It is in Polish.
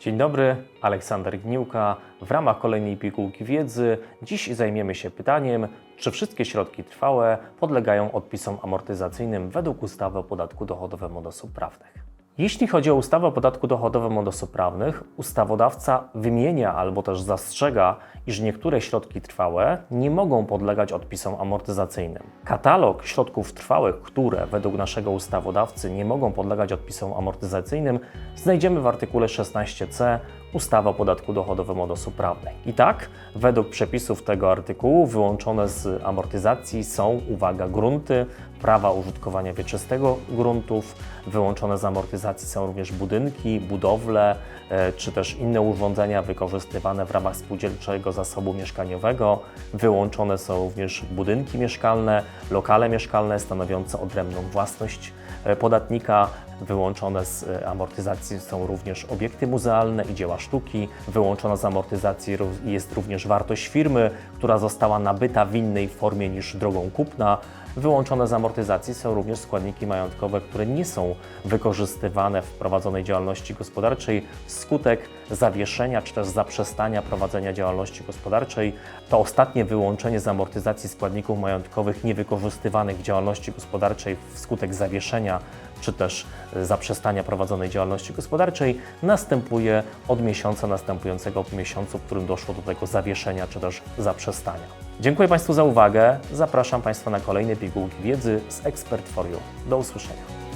Dzień dobry, Aleksander Gniłka. W ramach kolejnej pigułki wiedzy dziś zajmiemy się pytaniem, czy wszystkie środki trwałe podlegają odpisom amortyzacyjnym według ustawy o podatku dochodowym od osób prawnych. Jeśli chodzi o ustawę o podatku dochodowym od osób prawnych, ustawodawca wymienia albo też zastrzega, iż niektóre środki trwałe nie mogą podlegać odpisom amortyzacyjnym. Katalog środków trwałych, które według naszego ustawodawcy nie mogą podlegać odpisom amortyzacyjnym, znajdziemy w artykule 16c ustawy o podatku dochodowym od osób prawnych. I tak, według przepisów tego artykułu wyłączone z amortyzacji są, uwaga, grunty, prawa użytkowania wieczystego gruntów, wyłączone z amortyzacji są również budynki, budowle, e, czy też inne urządzenia wykorzystywane w ramach spółdzielczego zasobu mieszkaniowego. Wyłączone są również budynki mieszkalne, lokale mieszkalne stanowiące odrębną własność e, podatnika. Wyłączone z e, amortyzacji są również obiekty muzealne i dzieła sztuki. Wyłączona z amortyzacji jest również wartość firmy, która została nabyta w innej formie niż drogą kupna. Wyłączone z amortyzacji są również składniki majątkowe, które nie są wykorzystywane w prowadzonej działalności gospodarczej wskutek zawieszenia czy też zaprzestania prowadzenia działalności gospodarczej. To ostatnie wyłączenie z amortyzacji składników majątkowych niewykorzystywanych w działalności gospodarczej wskutek zawieszenia czy też e, zaprzestania prowadzonej działalności gospodarczej następuje od miesiąca następującego po miesiącu, w którym doszło do tego zawieszenia czy też zaprzestania. Dziękuję Państwu za uwagę. Zapraszam Państwa na kolejne pigułki wiedzy z Expert for You. Do usłyszenia.